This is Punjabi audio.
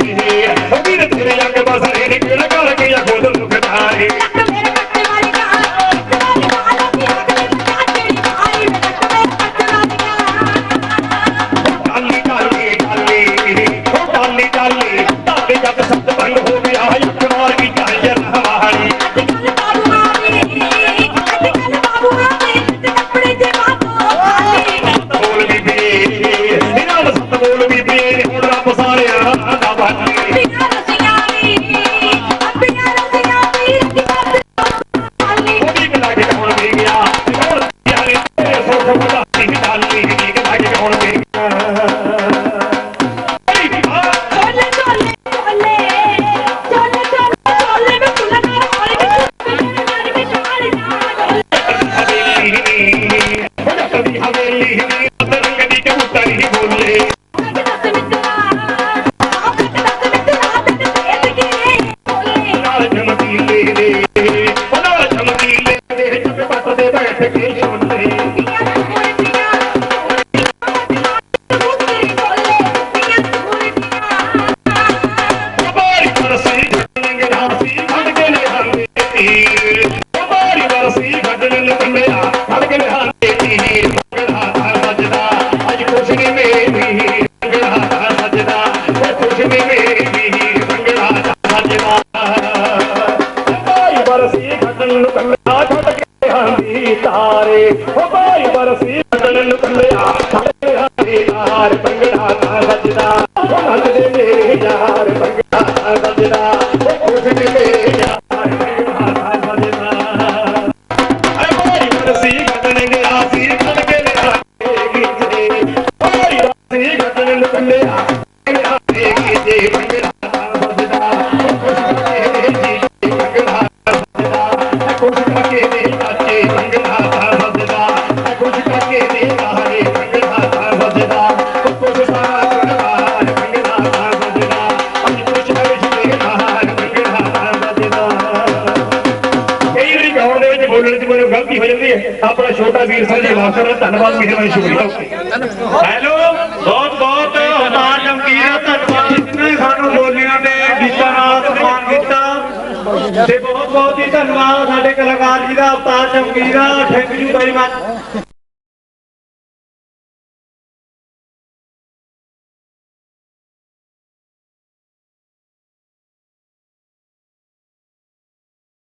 Yeah. ਬਰਸੀ ਖੱਜਣ ਨੂੰ ਕੱਲਿਆ ਛੱਡ ਕੇ ਹੰਦੀ ਤਾਰੇ ਓ ਭਾਈ ਬਰਸੀ ਖੱਜਣ ਨੂੰ ਕੱਲਿਆ ਛੱਡ ਕੇ ਹੰਦੀ ਤਾਰੇ ਪੰਗੜਾ ਨਾ ਸੱਜਦਾ ਓ ਨੱਚਦੇ ਮੇਰੇ ਯਾਰ ਪੰਗੜਾ ਨਾ ਸੱਜਦਾ ਓ ਖੁਸ਼ੀ ਦੇ ਯਾਰ ਪੰਗੜਾ ਨਾ ਕਰਕੇ ਕਈ ਵਾਰੀ ਗਾਉਣ ਦੇ ਵਿੱਚ ਬੋਲਣ ਗਲਤੀ ਹੋ ਜਾਂਦੀ ਹੈ ਆਪਣਾ ਛੋਟਾ ਵੀਰ ਸਰ ਜੀ ਧੰਨਵਾਦ ਮਿਹਰਬਾਨੀ ਸ਼ੁਕਰੀਆ ਹੈਲੋ ਤੇ ਬਹੁਤ ਬਹੁਤ ਹੀ ਧੰਨਵਾਦ ਸਾਡੇ ਕਲਾਕਾਰ ਜੀ ਦਾ ਅਵਤਾਰ ਦਾ ਥੈਂਕ ਯੂ ਵੈਰੀ ਮਚ